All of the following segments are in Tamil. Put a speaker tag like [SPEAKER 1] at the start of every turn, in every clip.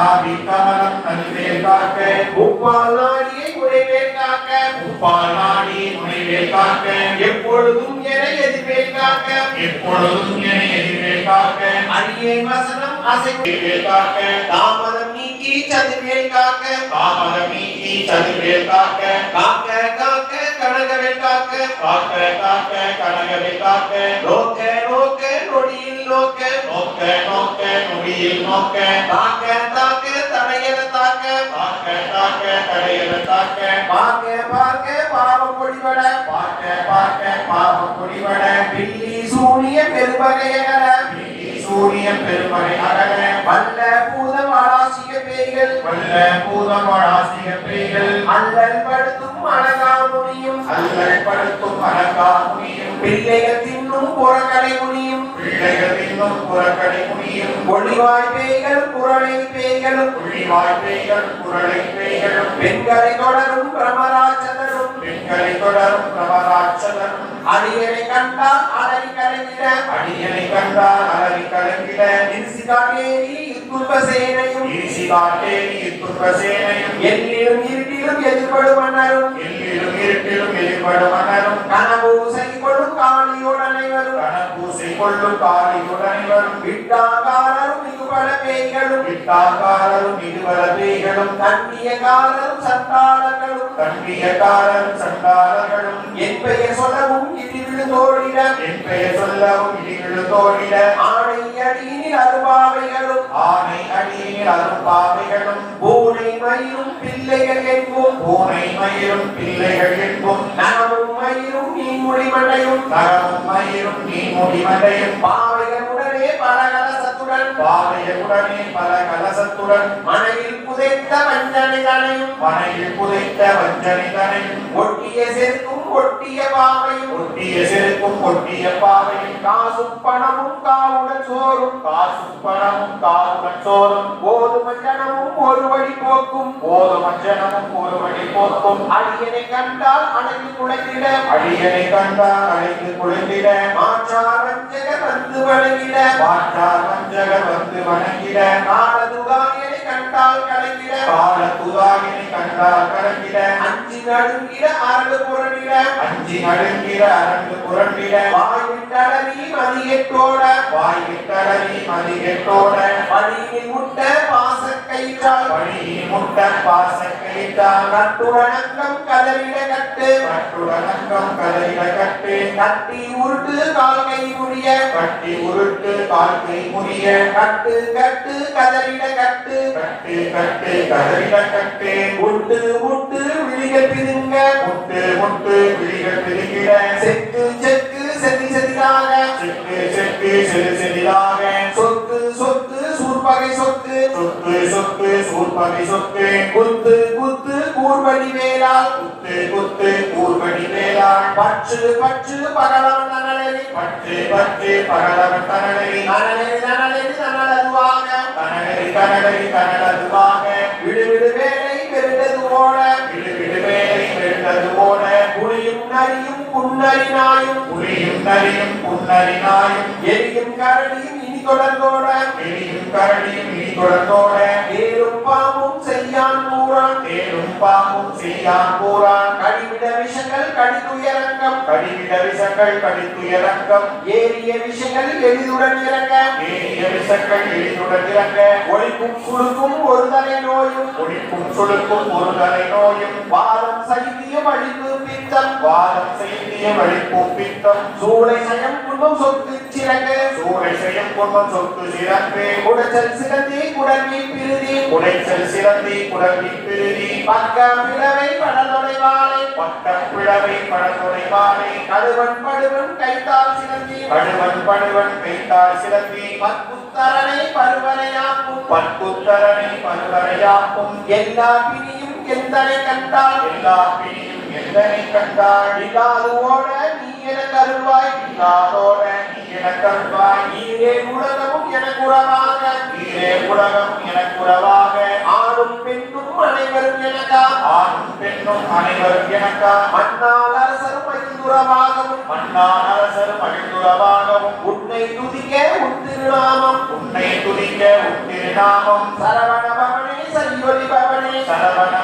[SPEAKER 1] ஆவி கமலம் நல்வேல் காக்க
[SPEAKER 2] முப்பால் நாடியை உரைவேல் காக்க
[SPEAKER 1] உப்பால் நாடி முனைவேல் காக்க
[SPEAKER 2] எப்பொழுதும் என எதிர்வேல் காக்க
[SPEAKER 1] எப்பொழுதும் என எதிர்வேல் காக்க
[SPEAKER 2] அடியே வசனம் அசைவு
[SPEAKER 1] வேல் காக்க
[SPEAKER 2] தாமதம் நீக்கி சதுர்வேல் காக்க
[SPEAKER 1] தாமதம் நீக்கி சதுர்வேல் காக்க
[SPEAKER 2] காக்க காக்க கனகவேல் காக்க
[SPEAKER 1] காக்க காக்க கனகவேல் காக்க
[SPEAKER 2] நோக்க நோக்க நொடியில் நோக்க
[SPEAKER 1] நோக்க நோக்க நொடியில் நோக்க.
[SPEAKER 2] தாக்க தாக்க தடையல தாக்க.
[SPEAKER 1] தாக்க தாக்க கடையல தாக்க.
[SPEAKER 2] பார்க்க பார்க்க பாவம் பொடிபட
[SPEAKER 1] பார்க்க பார்க்க பாவம் குடிவட
[SPEAKER 2] பில்லி சூனிய பெருமகையகர
[SPEAKER 1] சூரியன் பெருமறை அகல
[SPEAKER 2] வல்ல பூத வாராசிக பேய்கள்
[SPEAKER 1] வல்ல பூதமழாசிக பேய்கள்
[SPEAKER 2] அல்லல் படுத்தும் அழகாமுனியும்
[SPEAKER 1] அல்லல் படுத்தும் அழகா முனியும்
[SPEAKER 2] பிள்ளைகள் தின்னும் புறக்கடை முனியும்
[SPEAKER 1] பிள்ளைகள் இன்னும் புறக்கடை முனியும்
[SPEAKER 2] ஒளிவாய் பேய்கள் புறணை பேய்களும்.
[SPEAKER 1] புள்ளிவாய் பேய்கள் குரலை பேய்களும்.
[SPEAKER 2] பெண்களை தொடரும் பிரமராட்சதரும்.
[SPEAKER 1] பெண்களை தொடரும் பிரபராட்சதரும்
[SPEAKER 2] அடியனை கண்டால் அலறி கலைஞர
[SPEAKER 1] அடியனை கண்டால் அலறி கலங்கிட.
[SPEAKER 2] நிறுசிகாட்டேரி துன்ப சேனையும்.
[SPEAKER 1] ஈசி காட்டேரி துன்ப சேனையும்.
[SPEAKER 2] எல்லிலும் இருட்டிலும் எதிர்படும் மன்னரும்
[SPEAKER 1] எல்லிலும் மன்னரும்
[SPEAKER 2] கனபூசை கொள்ளும் காளியோடனை வரும்
[SPEAKER 1] கணப்பூசை கொள்ளும் காளியுடனே வரும்
[SPEAKER 2] விட்டாகாரரும்
[SPEAKER 1] விட்டாக்காரரும் இதுவர பேய்களும்
[SPEAKER 2] கண்ணியகாரரும் சண்டாளர்களும்.
[SPEAKER 1] கண்ணியக்காரரும் சண்டாளர்களும்.
[SPEAKER 2] என் பெயர் சொல்லவும் இடி விழுந்தோடிட
[SPEAKER 1] என் பெயர் சொல்லவும் இடிகள் தோழிட.
[SPEAKER 2] ஆணை அடியினில் அருபாவைகளும்
[SPEAKER 1] ஆனை அடியில் அரும்பாவைகளும்.
[SPEAKER 2] பூனை மயிரும் பிள்ளைகள் என்போம்.
[SPEAKER 1] பூனை மயிரும் பிள்ளைகள் என்பும்.
[SPEAKER 2] நனமும் மயிரும் நீன்முடி மண்டையும்.
[SPEAKER 1] நகமும் மயிரும் நீ முடிமடையும்
[SPEAKER 2] பாவைகளுடனே பலகலசத்துடன்
[SPEAKER 1] பாவையுடனே பல கலசத்துடன்
[SPEAKER 2] மனையில் புதைத்த வஞ்சனை தனையும்
[SPEAKER 1] மனையில் புதைத்த வஞ்சனிதனையும்
[SPEAKER 2] ஒட்டிய செருக்கும் ஒட்டிய பாவையும்
[SPEAKER 1] ஒட்டிய செருக்கும் ஒட்டிய பாவையும்
[SPEAKER 2] காசும் பணமும் காவுடன் சோறும்
[SPEAKER 1] காசும் பணமும் காவுடன் சோறும்
[SPEAKER 2] போதும் ஜனமும் ஒரு வழி போக்கும்
[SPEAKER 1] போதும் அஞ்சனமும் ஒருவழி போக்கும்
[SPEAKER 2] அடியனை கண்டால் அணைந்து குலைத்திட
[SPEAKER 1] அடியனை கண்டால் குளிர்ந்திட
[SPEAKER 2] மாற்றார் வஞ்சக வந்து வழங்கிட
[SPEAKER 1] மாற்றார் வஞ்சகர் வந்து வணங்கிட
[SPEAKER 2] காலதுகாயனை கண்டால் கலைந்திட
[SPEAKER 1] கால துதாகினை கண்டால் கடந்திட
[SPEAKER 2] அஞ்சி நடுங்கிட அரடு புரண்டிட.
[SPEAKER 1] அஞ்சி நடுங்கிட அரண்டு புரண்டிட.
[SPEAKER 2] வாய் விட்டளவி மதியத்தோட.
[SPEAKER 1] வாய் விட்டடவி மதிகெட்டோட
[SPEAKER 2] பணியில் முட்ட பாசக்கயிற்றால்
[SPEAKER 1] பணியில் முட்ட பாச கைத்தால்
[SPEAKER 2] நட்டுடனங்கம் கதறிட கட்டு.
[SPEAKER 1] கட்டுடனங்கம் கதறிட கட்டு.
[SPEAKER 2] கட்டி உருட்டு கால் கை முடிய.
[SPEAKER 1] கட்டி உருட்டு கால்கை முறிய
[SPEAKER 2] கட்டு கட்டு கதறிட கட்டு
[SPEAKER 1] கட்டு கட்டு கதறிட கட்டு
[SPEAKER 2] முட்டு முட்டு விழிகள் பிதுங்க.
[SPEAKER 1] முட்டு முட்டு விழிகள் பிரிகிட
[SPEAKER 2] செக்கு செக்கு செதி செதிலாக.
[SPEAKER 1] செக்கு செக்கு
[SPEAKER 2] சொத்து சூர்பகை சொத்து
[SPEAKER 1] சொத்து சூர்பகை சொத்து
[SPEAKER 2] குத்து குத்து கூர்வழி வேளால்
[SPEAKER 1] குத்து குத்து கூர்படி வேளாள்
[SPEAKER 2] பற்று பற்று பகலவன் நனலரி
[SPEAKER 1] பற்று பற்று பகலவன் தனலை
[SPEAKER 2] நனலரி நனலரி நனலதுவாக
[SPEAKER 1] தனலரி தனலரி தனலதுவாக.
[SPEAKER 2] விடு விடு வேலை பெருண்டது ஓட
[SPEAKER 1] விடு விடு வேலை வெறுந்தது போல.
[SPEAKER 2] புலியும் நரியும் புன்னரி நாயும்
[SPEAKER 1] புலியும் நரியும் புன்னரி நாயும்
[SPEAKER 2] எரியும் கரடியும் தொடர்ந்தோட
[SPEAKER 1] எலியும் கரடியும் இனி தொடர்ந்தோட
[SPEAKER 2] வேலும் பாம்பும் செய்யான் கூறான்.
[SPEAKER 1] தேரும் பாம்பும் செய்யான் கூறான்.
[SPEAKER 2] கடிவிட விஷங்கள் கடிதுயரங்கம்.
[SPEAKER 1] கடிவிட விசங்கள் கடித்துயரங்கம்
[SPEAKER 2] ஏறிய விஷங்கள் எளிதுடன் இறங்க.
[SPEAKER 1] ஏறிய விசங்கள் எளிதுடன் இறங்க.
[SPEAKER 2] ஒளிக்கும் குழுக்கும் ஒரு தலை நோயும்.
[SPEAKER 1] ஒழிப்பும் சுழுக்கும் ஒரு தலை நோயும்.
[SPEAKER 2] வாதம் சைத்திய வலிப்பு பித்தம்
[SPEAKER 1] வாதம் செய்திய வழிப்பும் பித்தம்.
[SPEAKER 2] சூளை சயம் குடும்பம் சொத்து சிறகு
[SPEAKER 1] சூளை செய்யும் குடும்பம் சொத்து சிறந்து.
[SPEAKER 2] குடச்சல் சிறந்தி குடல்வி பிரிதி.
[SPEAKER 1] உடைச்சல் சிறந்தி குடவி பிரிதி.
[SPEAKER 2] பக்க பிளவை படலொடை வாழை.
[SPEAKER 1] பட்டம் பிளவை படத்துறை பானை
[SPEAKER 2] கடுவன் படுவன் கைத்தால் சிறந்தி.
[SPEAKER 1] கடுவன் படுவன் கைத்தால் சிறந்தி.
[SPEAKER 2] பத்முத்தரனை பருவனையாக்கும்
[SPEAKER 1] பற்புத்தரனை பருவரையாக்கும்
[SPEAKER 2] எல்லா பிணியும் எந்தனை கண்டால்?
[SPEAKER 1] எல்லா பிணியும் எந்தனை கண்டாள்
[SPEAKER 2] இல்லாது ஓட நீ என கருள்வாய்
[SPEAKER 1] இல்லாதோட நீ எனக்கருவாய்
[SPEAKER 2] நீரே உலகமும் எனக்கு உறவாக
[SPEAKER 1] நீரே உலகம் எனக்கு உறவாக
[SPEAKER 2] ஆணும் பெண்ணும் அனைவரும் எனக்கா
[SPEAKER 1] ஆணும் பெண்ணும் அனைவரும் எனக்கா
[SPEAKER 2] மன்னால் அரசரும் ஐந்துறவாகவும்
[SPEAKER 1] மன்னால் அரசரும் மகிழ்ந்துறவாகவும்
[SPEAKER 2] உன்னை துதிக்க உன் திருநாமம்.
[SPEAKER 1] உன்னை துதிக்க உன் திருநாமம்.
[SPEAKER 2] சரவண பவனே சரியொலி பவனே.
[SPEAKER 1] சரவண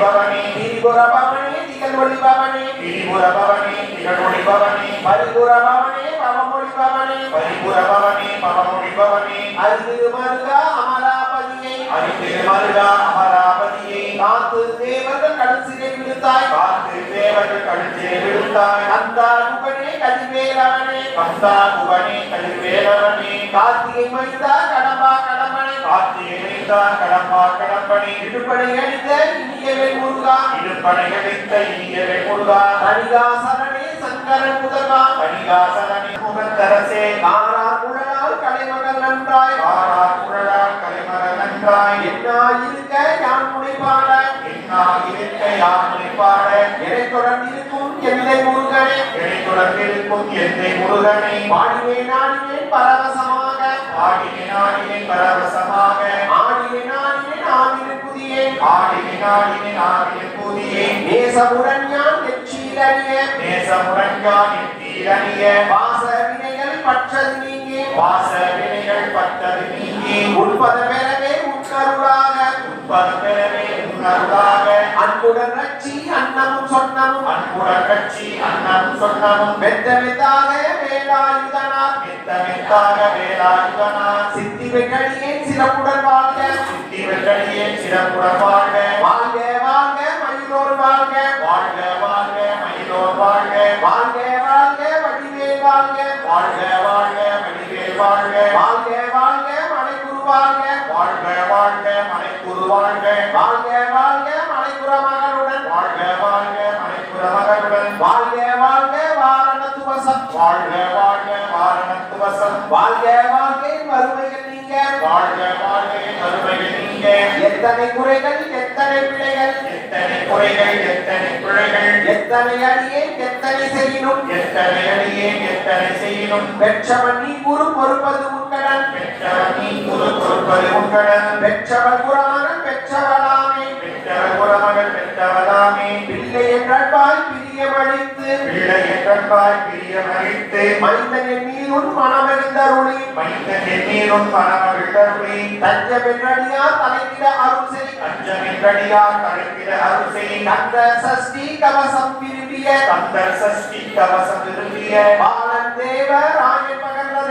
[SPEAKER 1] பவனி
[SPEAKER 2] திரிபுர பவனே திகழ்வொலி பவனே
[SPEAKER 1] திரிபுர பவனி திகழொழி பவனி
[SPEAKER 2] பரிபுர பவனே பவமொழி பவனே
[SPEAKER 1] பரிபுர பவனி பவமொழி பவனி
[SPEAKER 2] அரிதிரு மருகா அமராபதியை
[SPEAKER 1] அரிதிருமருகா அமராவதியை
[SPEAKER 2] காத்து தேவர்கள் கடைசியை விடுத்தாய்
[SPEAKER 1] காத்து தேவர்கள் கழுத்தே விழுத்தாய்
[SPEAKER 2] கந்தா குகனே கதிவேலவனே
[SPEAKER 1] கந்தா குவனே கதிர்வேலவனே
[SPEAKER 2] கார்த்திகை மைந்தா கடம்பா கடம்பனை.
[SPEAKER 1] கார்த்திகை வைத்தான் கடம்பா கடம்பனி.
[SPEAKER 2] இடுபடை அடித்த இனியவே முருகா.
[SPEAKER 1] இடுப்படை அடித்த இனியவை முருகா.
[SPEAKER 2] கணிகாசனே சங்கரன் முதல்வா.
[SPEAKER 1] கனிகாசனி முகத்தரசே
[SPEAKER 2] காரா குழலால் கலைமகள் நன்றாய்.
[SPEAKER 1] காரா குழலால் நன்றாய்
[SPEAKER 2] என்னா இருக்க யான் முனைப்பாட
[SPEAKER 1] என்னா இருக்க யானை பாட?
[SPEAKER 2] எனை தொடர்ந்திருக்கும் எல்லை முருகனே.
[SPEAKER 1] முருகனை?
[SPEAKER 2] பாடினே நாடினேன் பரவசமாக.
[SPEAKER 1] ஆடினி நாடினி பரவசமாக.
[SPEAKER 2] ஆடினே நாடினேன் ஆடினேன் புதியே
[SPEAKER 1] ஆடினி நாடினி நாடினி புதியே
[SPEAKER 2] நேசமுடன் யான் நெற்றியிலறிய
[SPEAKER 1] நேசமுடன்கான் எத்தீரணிய
[SPEAKER 2] வாச வினைகள் பற்றது நீங்கி.
[SPEAKER 1] வாச வினைகள் பட்டது நீங்கி.
[SPEAKER 2] உட்பத பெறவே உட்கருளாக
[SPEAKER 1] உட்பது பெறவே உணர்வாக.
[SPEAKER 2] அன்புடன் ரட்சி அன்னமும் சொன்னமும்.
[SPEAKER 1] அன்புடன் கட்சி அன்னம் சொன்னமும்.
[SPEAKER 2] மெத்த மெத்தாக வேலாயுதனார்
[SPEAKER 1] மித்த மித்தாக வேலாயுதனா?
[SPEAKER 2] சித்தி வெங்கடியே சிறப்புடன் வாழ்க.
[SPEAKER 1] சித்தி வெங்கடியே சிறப்புடன் வாழ்க.
[SPEAKER 2] வாழ்க வாழ்க மயிலோர் வாழ்க.
[SPEAKER 1] வாழ்க வாழ்க மயிலோர் வாழ்க.
[SPEAKER 2] வாழ்க வாழ்க வடிவேல் வாழ்க.
[SPEAKER 1] வாழ்க வாழ்க மணிவேல் வாழ்க.
[SPEAKER 2] வாழ்க வாழ்க மலைக்குரு வாழ்க.
[SPEAKER 1] வாழ்க வாழ்க மலைக்குரு வாழ்க
[SPEAKER 2] வாழ்க வாழ்க மலைக்குற மகனுடன்
[SPEAKER 1] வாழ்க வாழ்க மலைப்புற மகனுடன்
[SPEAKER 2] வாழ்க வாழ்க வாரணத்துவசம்.
[SPEAKER 1] வாழ்க வாழ்க வாரணத்துவசம்.
[SPEAKER 2] வாழ்க வாழ்க வறுமைகள் நீங்க.
[SPEAKER 1] வாழ்க வாழ்க கருமைகள் நீங்க.
[SPEAKER 2] எத்தனை குறைகள் எத்தனை பிழைகள்.
[SPEAKER 1] எத்தனை குறைகள் எத்தனை பிழைகள்.
[SPEAKER 2] எத்தனை அடியே எத்தனை செய்யணும்
[SPEAKER 1] எத்தனை அடியே எத்தனை செய்யணும்
[SPEAKER 2] பெற்றவன் நீ குரு பொறுப்பது
[SPEAKER 1] பெற்றவன்
[SPEAKER 2] குரமகன் பெற்றவளாமே.
[SPEAKER 1] பெற்றவர் குறமகள் பெற்றவதாமே
[SPEAKER 2] பிள்ளை என்றாய் பிரியமளித்து
[SPEAKER 1] பிள்ளை என்றாய் பிரிய மகிழ்த்து
[SPEAKER 2] மைந்தனின் மீதுன் மனமறிந்தருளி
[SPEAKER 1] மைந்தன் எண்ணீரும் மனமகிழ்ந்தருளி
[SPEAKER 2] தஞ்ச பெற்றடியா தலைக்கிட அருள் செய்.
[SPEAKER 1] அஞ்சமின்றடியார் தலைப்பிட அருசை
[SPEAKER 2] கந்த சஷ்டி கவசம் விரும்பிய.
[SPEAKER 1] கந்தர் சஷ்டி கவசம் விரும்பிய.
[SPEAKER 2] பாலன் தேவ ராயன்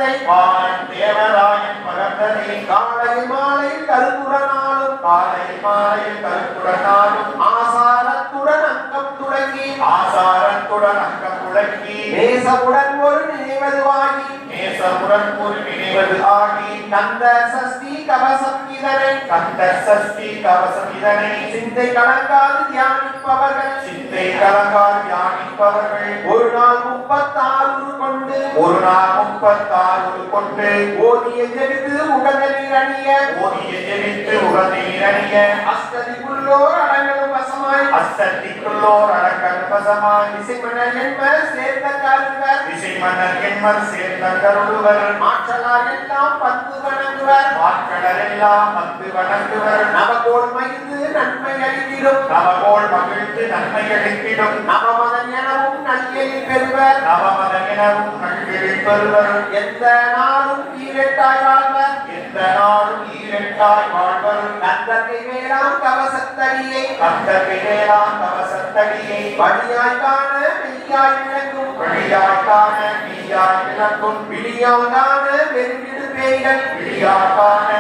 [SPEAKER 2] பகர்ந்ததை
[SPEAKER 1] தேவராயன் பகர்ந்தனை
[SPEAKER 2] காலை மாலை கருத்துடனாலும்
[SPEAKER 1] காலை மாலையில் கருத்துடனாலும்
[SPEAKER 2] ஆசாரத்துடன் அங்கம் துடங்கி
[SPEAKER 1] ஆசாரத்துடன் அங்கம் முழங்கி
[SPEAKER 2] நேசமுடன் ஒரு நினைவதுவாகி
[SPEAKER 1] நேசமுடன் ஒரு நினைவது ஆகி
[SPEAKER 2] கந்த சஷ்டி கவசம் சிந்தனை
[SPEAKER 1] கண்ட சஷ்டி கவசம் இதனை
[SPEAKER 2] சிந்தை கலங்காது தியானிப்பவர்கள்.
[SPEAKER 1] சிந்தை கலங்கால் தியானிப்பவர்கள்.
[SPEAKER 2] ஒரு நாள் முப்பத்தாறு கொண்டு.
[SPEAKER 1] ஒரு நாள் முப்பத்தாறு கொண்டு.
[SPEAKER 2] ஓதிய ஜெபித்து உகந்தனில் அணிய.
[SPEAKER 1] ஓதிய ஜெபித்து உகந்தீர் அணிய.
[SPEAKER 2] அஸ்ததிக்குள்ளோர் அடங்கலும் வசமாய்.
[SPEAKER 1] அஸ்தத்திக்குள்ளோர் அடங்கல் வசமாய்.
[SPEAKER 2] இசைமணல் என்பர் சேர்ந்த கருவர்
[SPEAKER 1] திசை மன்னர் எண்மர் சேர்ந்த கருடுவர்
[SPEAKER 2] மாற்றலார் எல்லாம் பத்து வணங்குவர்.
[SPEAKER 1] மாற்றலர் எல்லாம் வந்து வணங்குவர்
[SPEAKER 2] நவகோள் மகிழ்ந்து நன்மை அளித்திடும்.
[SPEAKER 1] நவகோள் மகிழ்ந்து நன்மை அளித்திடும்.
[SPEAKER 2] நவமதன் எனவும் நல்கெழில் பெறுவர்.
[SPEAKER 1] நவமதன் எனவும் நல்கிழில் பெறுவர்.
[SPEAKER 2] எந்த நாளும் ஈரெட்டாய் வாழ்வர்.
[SPEAKER 1] எந்த நாளும் ஈரெட்டாய் வாழ்வர்.
[SPEAKER 2] கந்தத்தை வேளாம் கவசத்தடியை.
[SPEAKER 1] கந்தர் விவேலாம் கவசத்தடியை.
[SPEAKER 2] வழியாய் காண மெய்யாய் விளங்கும்.
[SPEAKER 1] வழியாய் காண நீயாய் விளக்கும்
[SPEAKER 2] விழியாய் காண வெறுவிடு பேய்கள்.
[SPEAKER 1] விழியாய் காண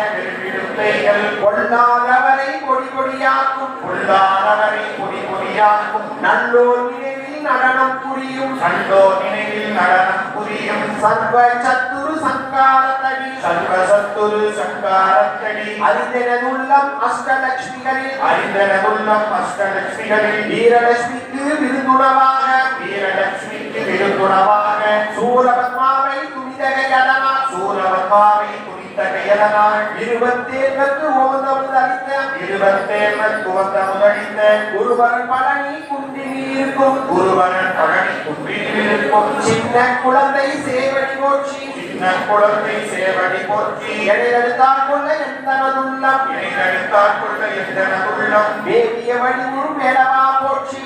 [SPEAKER 1] வெறுவிடுப்பைகள்
[SPEAKER 2] கொள்ளாதவரை கொடி கொடியாக்கும்
[SPEAKER 1] உள்ளானவரை பொடி பொடியாக்கும்.
[SPEAKER 2] நல்லோர் நினைவில் நடனம் புரியும்.
[SPEAKER 1] கண்டோ நினைவில் நடனம் புரியும்.
[SPEAKER 2] சர்வ சத்துரு சங்காரத்தடி.
[SPEAKER 1] சர்வசத்துரு சங்காரத்தடி.
[SPEAKER 2] அறிந்தனதுள்ளம் அஷ்டலட்சுமிகளில்
[SPEAKER 1] அறிந்தனதுள்ளம் அஷ்டலட்சுமிகளில்
[SPEAKER 2] வீரலட்சுமிக்கு விருந்துணவாக.
[SPEAKER 1] வீரலட்சுமிக்கு விருதுணவாக
[SPEAKER 2] சூரபத்மாவை துணிதகையதனால்
[SPEAKER 1] சூரவன்மாவை துணித்த கையலனாள்
[SPEAKER 2] இருபத்தேழுக்கு ஓதவது அளித்த
[SPEAKER 1] இருபத்தேழு துவந்த முதலித்த
[SPEAKER 2] ஒருவன் பழனி குன்றில் இருக்கும்
[SPEAKER 1] குருவரன் பழனி குன்றில் இருக்கும்
[SPEAKER 2] சின்ன குழந்தை சேவடி போற்றி.
[SPEAKER 1] சின்ன குழந்தை சேவடி போற்றி.
[SPEAKER 2] எடையெடுத்தால் கொள்ள எந்தனதுள்ளம்
[SPEAKER 1] இணைந்தெடுத்தாற் கொள்ள எந்தனதுள்ளம்
[SPEAKER 2] வேதிய வடிவுறு மேலவா போற்றி.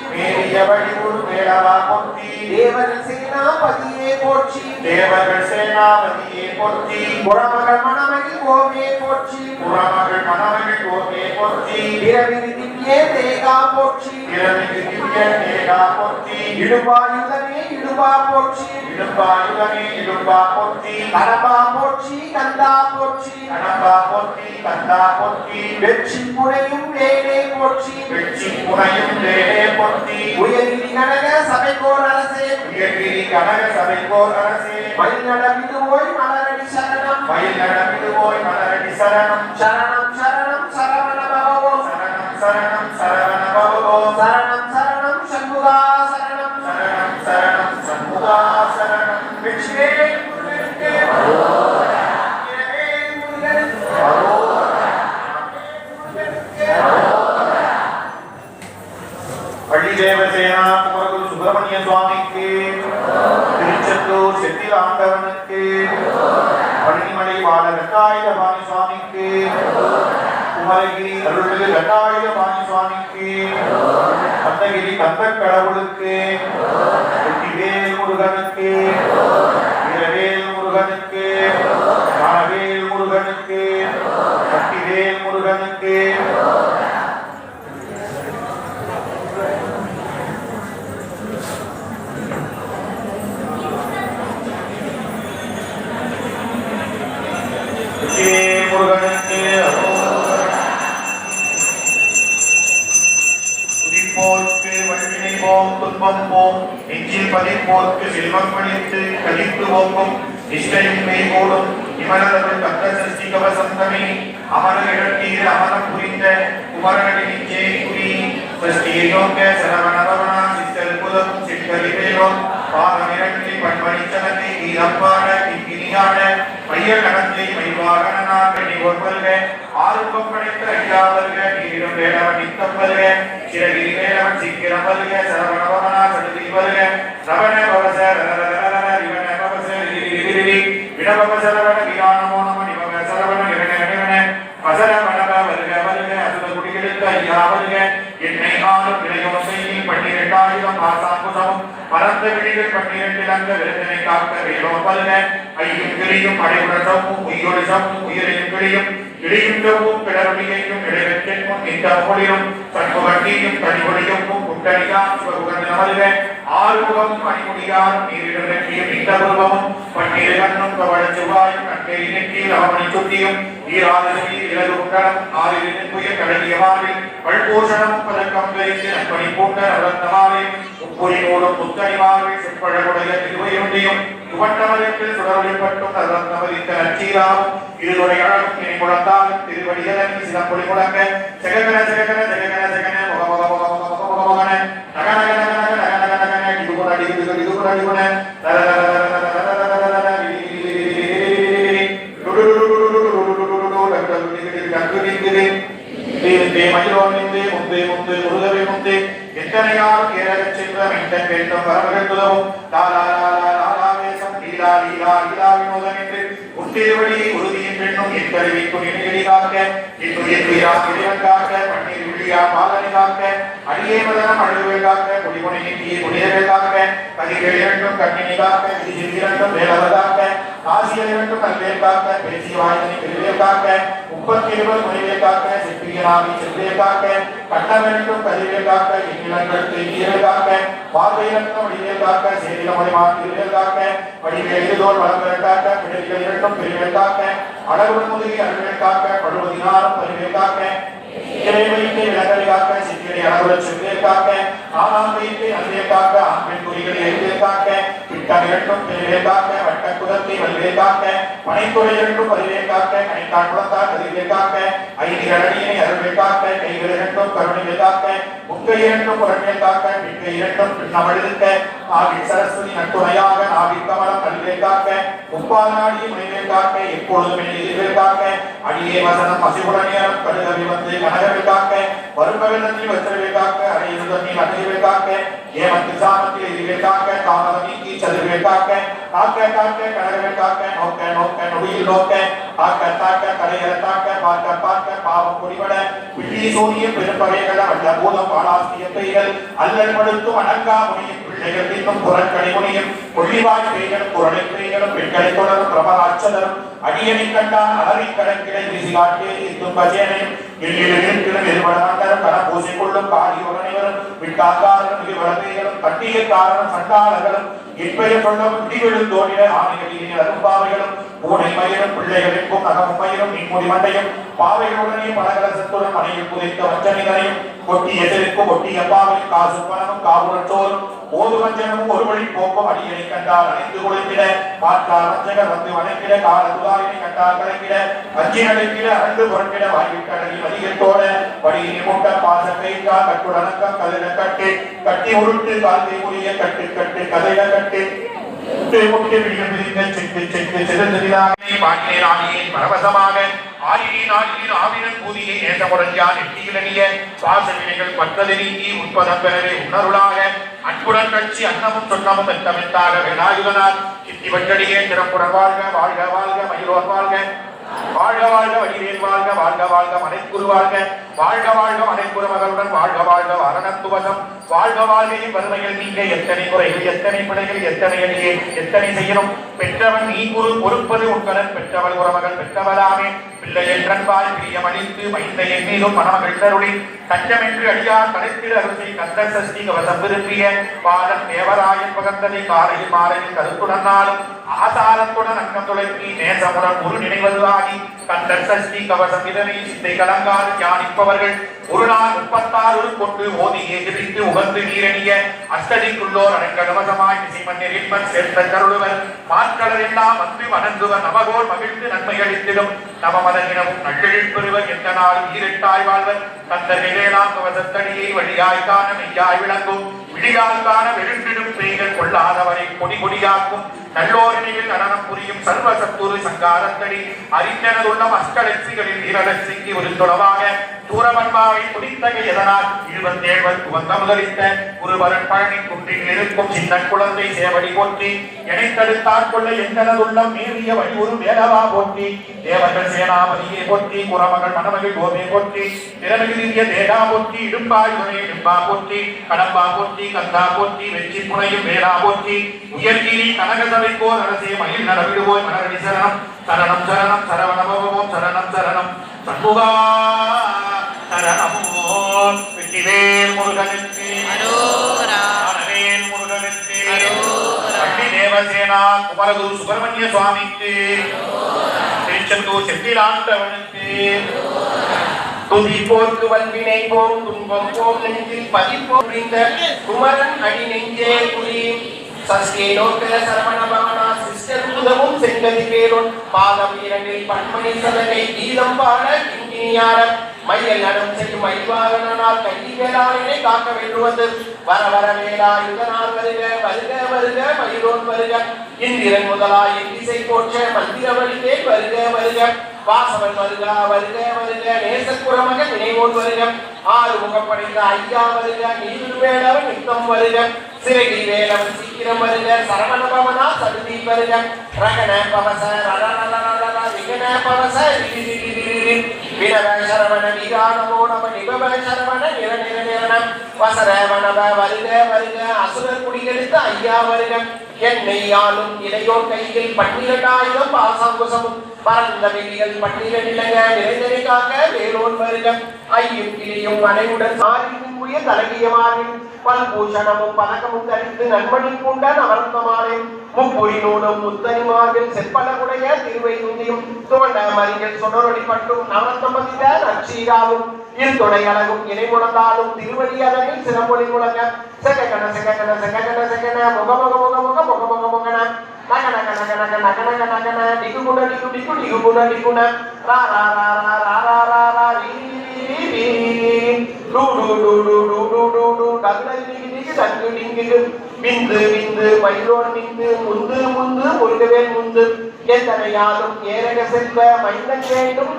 [SPEAKER 1] வேளவா போற்றி.
[SPEAKER 2] தேவரின் சேனாபதியே போற்றி.
[SPEAKER 1] தேவர்கள் சேனாபதியே போற்றி.
[SPEAKER 2] புறமகள் மணமகி கோவே போற்றி.
[SPEAKER 1] புறமகள் மணமகள் கோவே போற்றி.
[SPEAKER 2] பிறவிரி திவ்யே தேகா போற்றி.
[SPEAKER 1] பிறவிக்கு திவ்ய தேகா போற்றி.
[SPEAKER 2] இடுபாயுதனே இடுபா போற்றி.
[SPEAKER 1] இடும்பாயுதனே இடும்பா போற்றி.
[SPEAKER 2] கரபா போற்றி கந்தா போற்றி.
[SPEAKER 1] கணபா போற்றி கந்தா போற்றி.
[SPEAKER 2] வெற்றி முனையும் வேலே போற்றி.
[SPEAKER 1] வெற்றி புனையும் வேலே போற்றி.
[SPEAKER 2] உயர்கிரி கனக சபைகோர் அரசே.
[SPEAKER 1] உயர்கிரி கனக சபைக்கோர் அரசே.
[SPEAKER 2] மயில்நடமிது ஓய் மலரடி शरणं
[SPEAKER 1] वैलडमिदुवोय मदरडि शरणं. शरणं
[SPEAKER 2] शरणं शरणं भवो शरणं
[SPEAKER 1] शरणं शरणं भवो शरणं
[SPEAKER 2] शरणं शंभुगा शरणं. शरणं
[SPEAKER 1] शरणं शंभुगा शरणं. विष्णे
[SPEAKER 2] गुरुदेव भवो देवसेना कुमरगुरु
[SPEAKER 1] सुब्रमण्य स्वामी குமரகிரி அருள்மிகு வெங்காயுதபாணி சுவாமிக்கு கந்தகிரி கந்த கடவுளுக்கு வெற்றிவேல் முருகனுக்கு இரவேல் முருகனுக்கு மணவேல் முருகனுக்கு கட்டிவேல் முருகனுக்கு அப்பான இனியான பையர் கடந்தை மைவாகனாக நீ ஒருவல்க ஆறுப்பம் படைத்த அடியாவல்க நீரிடம் வேளவன் நித்தம்பல்க சிறகிரி வேளவன் சிக்கிறம்பல்க சரவணவனா சடுதிவல்க சரவண பவச இவன பவச விடபவ சரவண வியானமோ நம நிவக சரவண நிவன நிவன பசர மணவ பரந்த விழிகள் பன்னிரண்டிலங்க விருந்தினை காக்க வேலோபல்ல ஐயும் கிளியும் அடைவுடனும் உயிரிடம் உயிரையும் கிளியும். இடையுண்டவும் பிளர்வியையும் இடைவெற்றிக்கும் இந்த மொழியும் தன்புகட்டியும் தனிமொழியும் குட்டடியான் சிவகுகந்தமல்ல ஆறுமுகம் பணிமுடியான் நீரிடலக்கியும் இந்த பருவமும். பன்னீர் கண்ணும் கவளச்சுவாயும் நட்டை இலக்கியில் அவனை சுத்தியும் ஈராதனையில் இலகு உண்டனம் ஆறில் நின்புய கடலியமாவில் பல்பூஷணம் பதக்கம் பெரிந்து நண்பணி பூண்ட ரத்னமாவே முப்பொறி மூலம் முத்தனிமாவே செப்பழகுடைய திருவையுண்டியும் துவட்டமயத்தில் சுடரொளிப்பட்டும் ரத்னமதித்த நச்சீராவும் இருதுறை அழகும் இனி முழந்தாலும் திருவடிகளன் சிலப்பொழி முழங்க செககன செககன செககன செகன முகமுக முகமுக முகமுக முகமுகன நகநகன நகநகன நகநகன இதுகுண இதுகுண இதுகுண நேரத்தில் கங்குகின்றேன் மயிலோனின்றே முந்தே முந்து முருகவே முந்தே எத்தனையால் கேரக செல்வம் என்ற கேட்டும் வரவகத்துலவும் தாராவேசம் லீலா லீலா லீலா வினோதம் என்று உத்திருவடி உறுதியின் பெண்ணும் என் கருவிக்கும் இணையடி காக்க இன்னும் எந்திரா இறைவன் காக்க பன்னீர் விழியா பாலனை காக்க அடியே மதனம் அழுவை காக்க குடிமுனை நீட்டியை குடியரை காக்க கதிகள் இரண்டும் கண்ணினை காக்க இது இரண்டும் வேலவதாக்க ஆசியர் இரண்டும் நல்லே காக்க பேசி வாய்ந்தனை பெருவே காக்க முப்பத்தேவல் உரிமை காக்க சிப்பியனாமி செல்வியை காக்க கண்ணவென்றும் பதிவை காக்க இங்கிலங்கள் தெய்வீரை காக்க பார்வையிலக்கம் வடிவை காக்க சேரிலமொழி மாற்றியை காக்க வடிவேலி தோல் வளங்கள் காக்க பிடல்கள் இரண்டும் பிரிவை காக்க அழகுடன் முதுகி அருள்கள் காக்க பழுவதினாலும் பதிவை காக்க இறைவைக்கு விலகலை காக்க சிப்பி சித்திரை அளவுடன் செவ்வே காக்க ஆனாம் வைத்து அன்பே காக்க ஆண்பெண் குறிகளை எழுதே காக்க விட்டம் இரண்டும் பெருவே காக்க வட்ட குதத்தை வல்வே காக்க மனைத்துறை இரண்டும் பருவே காக்க கணித்தான் குளத்தா கதிர்வே காக்க ஐந்து கடலினை அருள்வே காக்க கைகள் இரண்டும் கருணைவே காக்க முக்கை இரண்டும் புறமே காக்க பின்கை இரண்டும் பின்னமழுக்க ஆவின் சரஸ்வதி நட்டுணையாக நாவின் கமலம் கல்வே காக்க முப்பால் நாடியை முனைவே காக்க எப்பொழுதும் எதிர்வே காக்க அடியே வசனம் அசிவுடனே கடுகவி வந்து காக்க ಚದುರಬೇಕಾಗ ಅರೆಯುವುದನ್ನೇ ಅರೆಯಬೇಕಾಗ ಏಮತ್ತು ಸಾಮತಿ ಇರಬೇಕಾಗ ತಾವರ ನೀತಿ ಚದುರಬೇಕಾಗ ಆಕೆ ಕಾಕೆ ಕಳೆಯಬೇಕಾಗ ನೋಕೆ ನೋಕೆ ನುಡಿಯಿ ನೋಕೆ ಆಕೆ ತಾಕ ಕಳೆಯರ ತಾಕ ಪಾಕ ಪಾಕ ಪಾವ ಕುಡಿಬಡ விழி சூரிய பெரும்பகைகள் அல்ல பூதம் பாலாசிய பெய்கள் அல்லல் படுத்தும் அடங்கா முடியும் நிகழ்வீக்கம் புறக்கணிமுனையும் கொள்ளிவாய் பேய்கள் குரலை பேய்களும் பெண்களை தொடரும் பிரபல அச்சதரும் அடியனை கண்டால் அலறி கணக்கிடை வீசி காட்டிய இத்தும் பஜேனையும் எல்லிலும் எதிர்படாண்டரும் கன பூசை கொள்ளும் காரியோகனைவரும் விட்டாக்காரரும் இவ்வளவைகளும் பட்டியக்காரரும் சண்டாளர்களும் இன்பெயர் சொல்லும் இடிவிழும் தோழிட ஆணைகளிலே அரும்பாவைகளும் பூனை மயிலும் பிள்ளைகளுக்கும் நகமும் மயிலும் மின்முடி மண்டையும் பாவைகளுடனே பலகலசத்துடன் மனையில் புதைத்த வஞ்சனைகளையும் கொட்டி எதிர்க்கும் ஒட்டிய பாவை காசு பணமும் காவுடன் சோறும் வஞ்சனமும் ஒரு வழி போக்கும் அடியனை கண்டால் அணைந்து குளித்திட மாற்றார் வஞ்சகர் வந்து வணங்கிட கால துதாரினை கண்டால் கலங்கிட அஞ்சி நடக்கிட அரண்டு புரண்டிட வாய்விட்டு அடங்கி படியினை முட்ட பாச கைக்கா கட்டுடனக்கம் கதிர கட்டு கட்டி உருட்டு கால்கை முடிய கட்டு கட்டு கதிர கட்டு. பரவசமாக ஆயிரின் ஆயிரின் ஆவினன் பூதியை நேசமுடையான் எட்டியிலனிய சுவாசவினைகள் பற்றதை நீங்கி உட்பதம் பெறவே உணருளாக அன்புடன் கட்சி அன்னமும் சொன்னமும் எத்தமெத்தாக வேலாயுதனார் கித்தி வட்டடியே திறப்புடன் வாழ்க வாழ்க வாழ்க மயிலோர் வாழ்க வாழ்க வாழ்க வடிவேல் வாழ்க வாழ்க வாழ்க மனைக்குரு வாழ்க வாழ்க வாழ்க மனைக்குரு மகளுடன் வாழ்க வாழ்க அரணத்துவதம் வாழ்க வாழ்கையின் வறுமையில் நீங்க எத்தனை குறைகள் எத்தனை பிழைகள் எத்தனை அடியே எத்தனை செய்யணும் பெற்றவன் நீ குரு பொறுப்பது உட்கடன் பெற்றவள் உறமகள் பெற்றவளாமே. பிள்ளை என்றன்பாய் பிரியமளித்து மைந்த எண்ணீரும் மணமகள் தருளி தஞ்சமென்று அடியார் தலைத்திட அருசை கந்த சஷ்டி கவசம் விரும்பிய பாதன் தேவராயன் பகந்தனை காலையில் மாலையில் கருத்துடனாலும் ஆசாரத்துடன் அங்கம் துளைக்கி நேசமுடன் ஒரு நினைவது ஆகி கந்தர் சஷ்டி கவசம் இதனை சித்தை கலங்காது தியானிப்பவர்கள் ஒரு நாள் முப்பத்தாறு கொண்டு ஓதி எதிரித்து உகந்து நீரணிய அஷ்டதிக்குள்ளோர் அடங்கடவசமாய் இசைமன்னில் சேர்த்த கருளுவர். மாற்றலர் எல்லாம் வந்து வணங்குவர். நவகோர் மகிழ்ந்து நன்மை அளித்திடும் நவமதனினமும் நள்ளெழில் பெறுவர் எந்த நாளும் ஈரெட்டாய் வாழ்வர். தந்த நிலையலாம் கவசத்தடியை வழியாய் காண மெய்யாய் விளங்கும். விழியால் காண வெழுந்திடும் பெய்கள் கொள்ளாதவரை கொடி கொடியாக்கும். நல்லோரணியில் நடனம் புரியும் சர்வ சத்துரு சங்காரத்தடி. அறிஞனதுள்ளம் அஷ்டலட்சிகளில் இரலட்சிக்கு ஒரு தொடவாக. தூரமன்பாவை துடித்தகை எதனால்? இருபத்தேழ்வர் துவந்த முதலித்த. குருவரன் பழனி குன்றில் இருக்கும் சின்ன குழந்தை சேவடி போற்றி. இணைத்தடுத்தாற் கொள்ள எந்தனதுள்ளம் மீறிய வழி ஒரு வேலவா போற்றி. தேவர்கள் சேனாபதியை போற்றி குரமகள் மணமகள் கோபே போற்றி. திறமையிலிய தேகா போற்றி இடும்பாய் துணை இடும்பா போற்றி. கடம்பா போற்றி கந்தா போற்றி வெற்றி புனையும் வேளா போற்றி. உயர்கிரி கனக சபைக்கோர் அரசே மயில் நடவிடுவோய் மலரடி சரணம். சரணம் சரணம் சரவணபவமோம் சரணம் சரணம். சண்முகா சரணமோ வெற்றிவேல் முருகனுக்கு.
[SPEAKER 3] அரோரா.
[SPEAKER 1] ஞானவேல் முருகனுக்கு.
[SPEAKER 3] அரோரா.
[SPEAKER 1] தேவசேனா குமரகுரு சுப்பிரமணிய சுவாமிக்கு. திருச்செந்தூர் செந்திலாண்டவனுக்கு
[SPEAKER 2] துதிப்போர்க்கு வல்வினை போம் துன்பம் போம் நெஞ்சில் பதிப்போம் புரிந்த குமரன் அடி நெஞ்சே புரி சஸ்கே நோக்க சரவண பவனா சிஸ்டர் உதவும் செங்கதி பேரொன் பாதம் இரண்டில் பன்மணி சதனை கீதம் பாட கிங்கினியார மையல் நடம் செய்யும் மைவாகனால் கைதிகளாலே காக்க வேண்டுவது. வர வர வேளா யுகனால் வருக வருக வருக மயிலோன் வருக. இந்திரன் முதலாய் இசை போற்ற மந்திர வழிவே வருக வருக. வாசவன் வருக வருக வருக. நேசக்குறமக நினைவோன் வருக. ஆறு முகப்படைந்த ஐயா வருக நீர் வேளவன் நித்தம் வருக. சிறகி வேளவன் சீக்கிரம் வருக சரவண பவனா சடுதி வருக. ரகன பவச ரரரரரரர விகன பவச வினவ சரவண விகானமோ நம நிபவ சரவண நிர நிர நிரணம் வசரவணவ வருக வருக அசுரர் குடிகெடுத்த ஐயா வருக. என்னை ஆளும் இளையோர் கையில் பன்னிரண்டாயிரம் பாசாங்குசமும். பரந்த வெளியில் பன்னிரண்டிலங்க நிறைந்தனை காக்க வேலோன் வருக. ஐயும் கிளியும் அனைவுடன் மாறின் உய தலகியமாறின் பல்பூஷணமும் பதக்கமும் தரித்து நண்பனில் பூண்ட நவரத்னமாலை முப்புரி நூலும் முத்தனி செப்பலகுடைய திருவை நுந்தியும் தோண்ட மறிகள் சொடரொடி பட்டும் நவரத்னம் நச்சீராவும் நற்சீராவும் அழகும் இணைமுழந்தாலும் திருவடி அழகில் சிறமொழி முழங்க. செககன செககன செககன செகன முக முக முக முக முக முக முகன. நக நக நக நக நக நக நகன டிகு குண டிகு டிகு டிகு குண டிகுண ரா ரா ரா ரா ரா ரா ரா ரா ரீ ரீ ரீ ரீ டு டு டு டு டு டு டங்கு டிங்கு டிங்கு மின்று மின்று மயிலோன் மின்று முந்து முந்து முருகவேல் முந்து. எத்தனையாலும் ஏரக செல்வ மைந்தன் வேண்டும்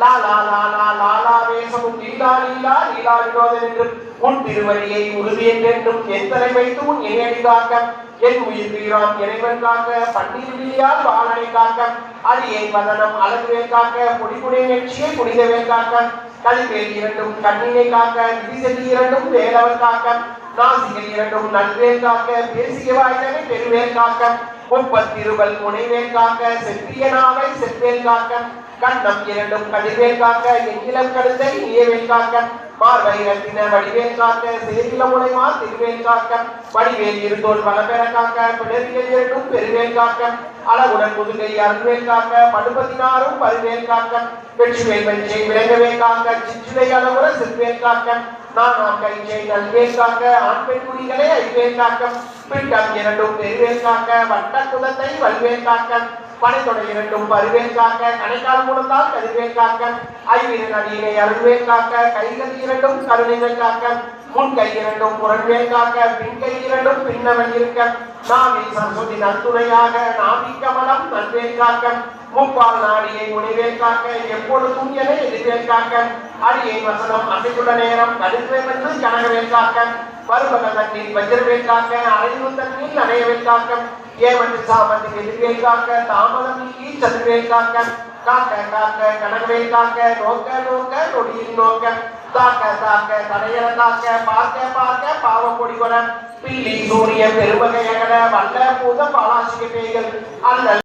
[SPEAKER 2] லாலா லாலா லாலா வேசமும் லீலா லீலா லீலா வினோதன் என்றும் உன் திருவடியை உறுதியை வேண்டும். என் தலை வைத்து உன் இணையடி காக்க. என் உயிர் வீராம் இறைவன் காக்க. பன்னீர் விழியால் வாழனை காக்க. அடியை வதனம் அழகுவே காக்க. பொடிபுடை நெற்றியை புனிதவே காக்க. கல்வேல் இரண்டும் கண்ணினை காக்க விதிசெல் இரண்டும் வேலவன் காக்க நாசிகள் இரண்டும் நல்வேல் காக்க பேசிய வாய்தனை பெருவேல் காக்க. முப்பத்திருவல் முனைவேல் காக்க செப்பிய நாவை செவ்வேல் காக்க கண்ணம் இரண்டும் கதிர்வேல் காக்க எங்கிலம் கடுத்தை இயவேல் காக்க பார்வை ரத்தின வடிவேல் காக்க சேரில முனைமா திருவேல் காக்க வடிவேல் இருந்தோல் வளபெற காக்க பிடரிகள் இரண்டும் பெருவேல் காக்க அழகுடன் முதுகை அருள்வேல் காக்க படுபதினாரும் பருவேல் காக்க வெற்றிவேல் வெஞ்சை விளங்கவேல் காக்க சிற்றுவை அளவுற செவ்வேல் காக்க நான் நாம் கைச்சை நல்வேல் காக்க ஆண் பெண் குடிகளை ஐவேல் காக்க பிட்டம் இரண்டும் பெருவேல் காக்க வட்ட குதத்தை வல்வேல் காக்க பனைத்தொடை இரண்டும் பருவேல் காக்க கணைக்கால் முழந்தால் கருவேல் காக்க ஐவீரன் அடியினை அருள்வேல் காக்க கைகள் இரண்டும் கருணைகள் காக்க முன் கை இரண்டும் புறன்வேல் காக்க பின் இரண்டும் பின்னவன் இருக்க. நாவில் சரஸ்வதி நல்துணையாக நாவி கமலம் நல்வேல் காக்க மூப்பால் நாடியை முடிவே காக்க எப்பொழுதும் என எதிர்வே காக்க அடியை வசனம் அசைக்குள்ள நேரம் கடுவேல் என்று கனகவேல் காக்க பருவக தண்ணீர் வஜ்ரவே காக்க அரைவு தண்ணீர் அடையவே காக்க ஏமட்டு சாமத்தில் எதிர்வே காக்க தாமதம் நீக்கி சதுர்வேல் காக்க காக்க காக்க கனகவே காக்க நோக்க நோக்க நொடியில் நோக்க தாக்க தாக்க தடையற தாக்க பார்க்க பார்க்க பாவம் கொடி கொட பில்லி சூரிய பெருமகையகட வல்ல பூத பாலாசிக பேய்கள் அல்ல